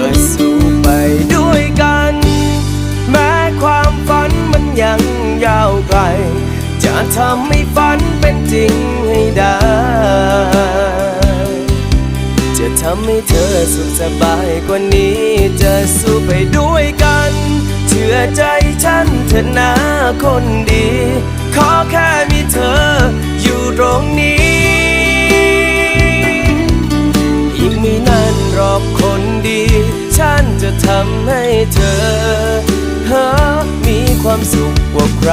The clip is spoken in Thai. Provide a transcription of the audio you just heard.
จะสู้ไปด้วยกัน แม้ความฝันมันยังยาวไกล จะทำให้ฝันเป็นจริงให้ได้ จะทำให้เธอสุขสบายกว่านี้ จะสู้ไปด้วยกัน เชื่อใจฉันเถอะนะคนดี ขอแค่ำให้เธอเฮอมีความสุขกว่าใคร